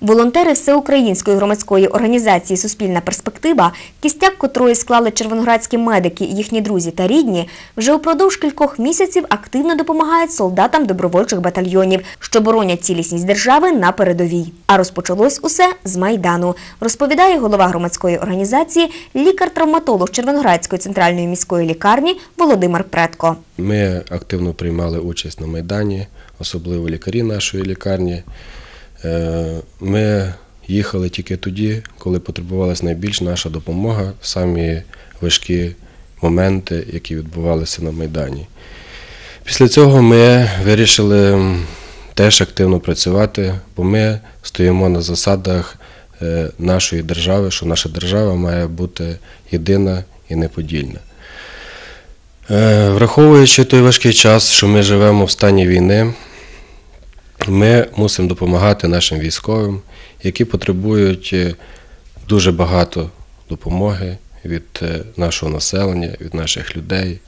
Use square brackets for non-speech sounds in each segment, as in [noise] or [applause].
Волонтери всеукраїнської громадської організації Суспільна перспектива, кістяк котрої склали червоноградські медики, їхні друзі та рідні, вже упродовж кількох місяців активно допомагають солдатам добровольчих батальйонів, що боронять цілісність держави на передовій. А розпочалось усе з майдану, розповідає голова громадської організації, лікар-травматолог Червоноградської центральної міської лікарні Володимир Предко. Ми активно приймали участь на Майдані, особливо лікарі нашої лікарні. Е, Ми їхали тільки тоді, коли потребувалася найбільш наша допомога в самі важкі моменти, які відбувалися на Майдані. Після цього ми вирішили теж активно працювати, бо ми стоїмо на засадах е, нашої держави, що наша держава має бути єдина і неподільна. Е, Враховуючи той важкий час, що ми живемо в стані війни, ми мусимо допомагати нашим військовим, які потребують е, дуже багато допомоги від е, нашого населення, від наших людей,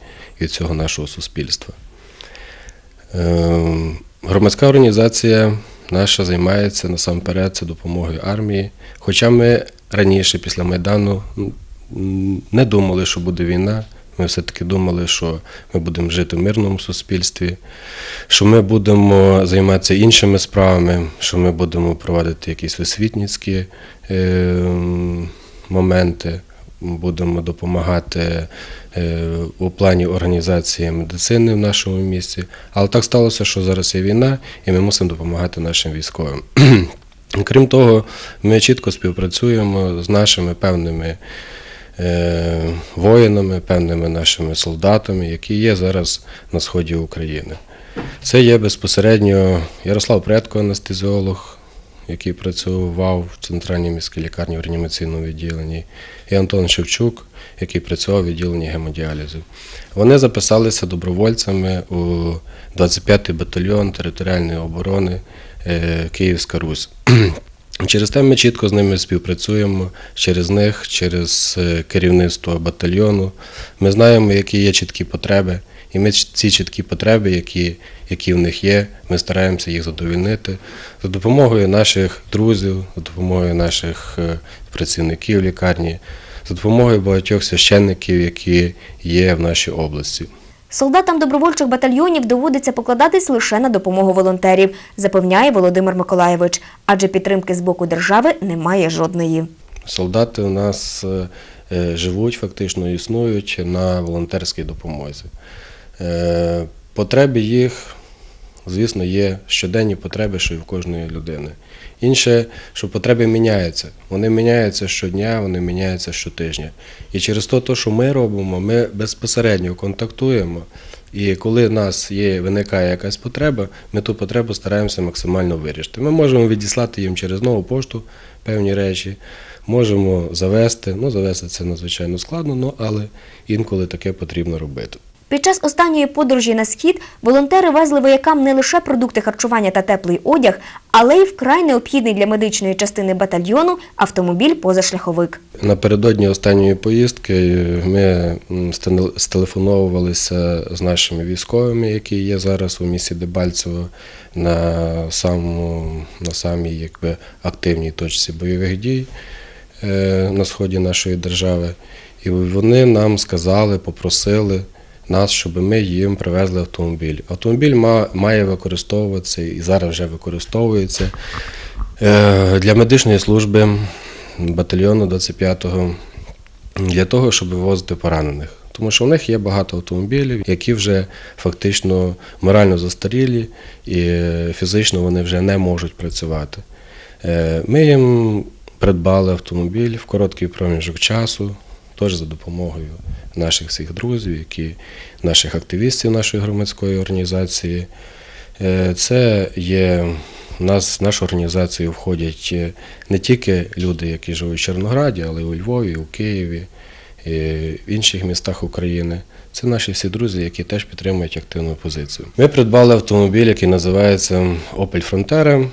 від цього нашого суспільства. Е, Громадська організація наша займається насамперед це допомогою армії. Хоча ми раніше, після Майдану, не думали, що буде війна. Ми все-таки думали, що ми будемо жити в мирному суспільстві, що ми будемо займатися іншими справами, що ми будемо проводити якісь висвітницькі е, моменти, будемо допомагати е, у плані організації медицини в нашому місті. Але так сталося, що зараз є війна, і ми мусимо допомагати нашим військовим. [clears throat] Крім того, ми чітко співпрацюємо з нашими певними воїнами, певними нашими солдатами, які є зараз на сході України. Це є безпосередньо Ярослав Предко, анестезіолог, який працював в центральній міській лікарні в реанімаційному відділенні, і Антон Шевчук, який працював у відділенні гемодіалізу. Вони записалися добровольцями у 25-й батальйон територіальної оборони е, Київська Русь. Через те ми чітко з ними співпрацюємо, через них, через е, керівництво батальйону. Ми знаємо, які є чіткі потреби, і ми ці чіткі потреби, які, які в них є, ми стараємося їх задовольнити за допомогою наших друзів, за допомогою наших е, працівників лікарні, за допомогою багатьох священників, які є в нашій області. Солдатам добровольчих батальйонів доводиться покладатись лише на допомогу волонтерів, запевняє Володимир Миколаєвич, адже підтримки з боку держави немає жодної. Солдати у нас е, е, живуть, фактично існують на волонтерській допомозі. Е, Потреби їх, звісно, є щоденні потреби, що і в кожної людини. Інше, що потреби міняються. Вони міняються щодня, вони міняються щотижня. І через те, що ми робимо, ми безпосередньо контактуємо. І коли в нас є, виникає якась потреба, ми ту потребу стараємося максимально вирішити. Ми можемо відіслати їм через нову пошту певні речі, можемо завести. Ну, завести це надзвичайно складно, ну, але інколи таке потрібно робити. Під час останньої подорожі на схід волонтери везли воякам не лише продукти харчування та теплий одяг, але й вкрай необхідний для медичної частини батальйону автомобіль позашляховик. Напередодні останньої поїздки ми стелефоновувалися з нашими військовими, які є зараз у місті Дебальцево на самому на самій якби, активній точці бойових дій е, на сході нашої держави. І вони нам сказали, попросили нас, щоб ми їм привезли автомобіль. Автомобіль має використовуватися і зараз вже використовується е, для медичної служби батальйону 25-го для того, щоб вивозити поранених. Тому що в них є багато автомобілів, які вже фактично морально застарілі і фізично вони вже не можуть працювати. Е, Ми їм придбали автомобіль в короткий проміжок часу, теж за допомогою наших всіх друзів, які, наших активістів нашої громадської організації. Е, Це є нас в нашу організацію входять е, не тільки люди, які живуть в Чорнограді, але й у Львові, у Києві, і в інших містах України. Це наші всі друзі, які теж підтримують активну позицію. Ми придбали автомобіль, який називається Opel Frontera.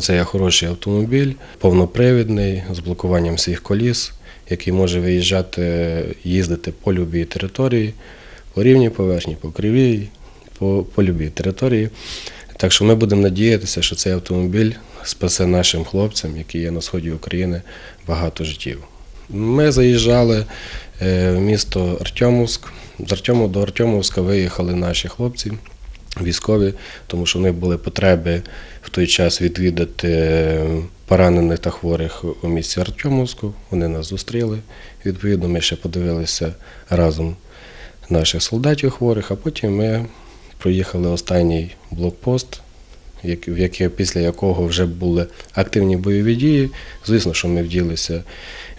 Це є хороший автомобіль, повнопривідний, з блокуванням всіх коліс, який може виїжджати, їздити по любій території, по рівній поверхні, по кривій, по, по любій території. Так що ми будемо надіятися, що цей автомобіль спасе нашим хлопцям, які є на сході України, багато життів. Ми заїжджали е, в місто Артемовськ. З Артему до Артемовська виїхали наші хлопці, військові, тому що в них були потреби в той час відвідати е, поранених та хворих у місті Артемовську. Вони нас зустріли. Відповідно, ми ще подивилися разом наших солдатів хворих, а потім ми проїхали останній блокпост, в яке, після якого вже були активні бойові дії. Звісно, що ми вділися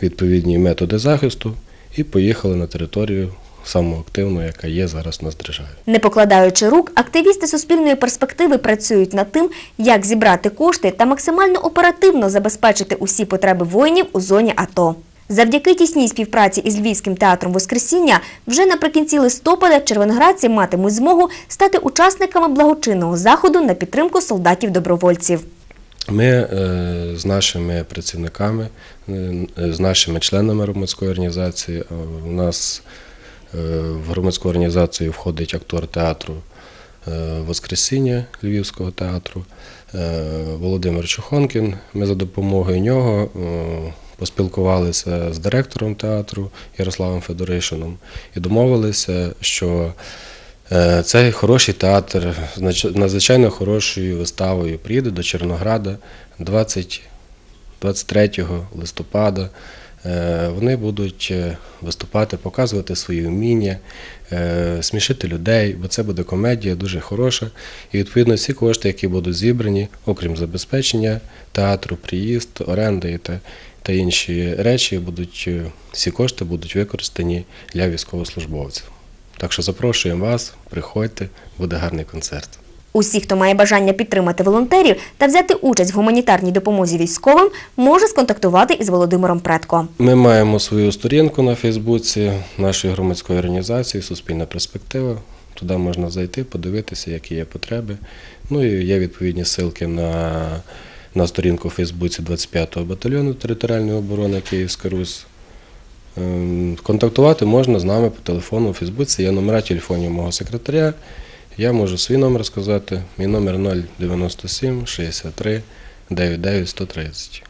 відповідні методи захисту і поїхали на територію саму активну, яка є зараз у нас державі. Не покладаючи рук, активісти суспільної перспективи працюють над тим, як зібрати кошти та максимально оперативно забезпечити усі потреби воїнів у зоні АТО. Завдяки тісній співпраці із Львівським театром Воскресіння вже наприкінці листопада червоноградці матимуть змогу стати учасниками благочинного заходу на підтримку солдатів-добровольців. Ми е, з нашими працівниками, е, з нашими членами громадської організації, е, у нас в громадську організацію входить актор театру е, Воскресіння Львівського театру е, Володимир Чухонкін. Ми за допомогою нього е, поспілкувалися з директором театру Ярославом Федоришином і домовилися, що Е, Цей хороший театр надзвичайно хорошою виставою приїде до Чернограда 20, 23 листопада. Е, Вони будуть е, виступати, показувати свої вміння, е, смішити людей, бо це буде комедія дуже хороша. І відповідно всі кошти, які будуть зібрані, окрім забезпечення театру, приїзд, оренда і та, та інші речі, будуть, всі кошти будуть використані для військовослужбовців. Так що запрошуємо вас, приходьте, буде гарний концерт. Усі, хто має бажання підтримати волонтерів та взяти участь в гуманітарній допомозі військовим, може сконтактувати із Володимиром Предко. Ми маємо свою сторінку на Фейсбуці нашої громадської організації Суспільна перспектива. Туди можна зайти, подивитися, які є потреби. Ну і є відповідні ссылки на, на сторінку у Фейсбуці 25-го батальйону територіальної оборони Київська Русь. Ем, Контактувати можна з нами по телефону у Фейсбуці. Є номера телефонів мого секретаря. Я можу свій номер сказати. Мій номер 097 63 99 130.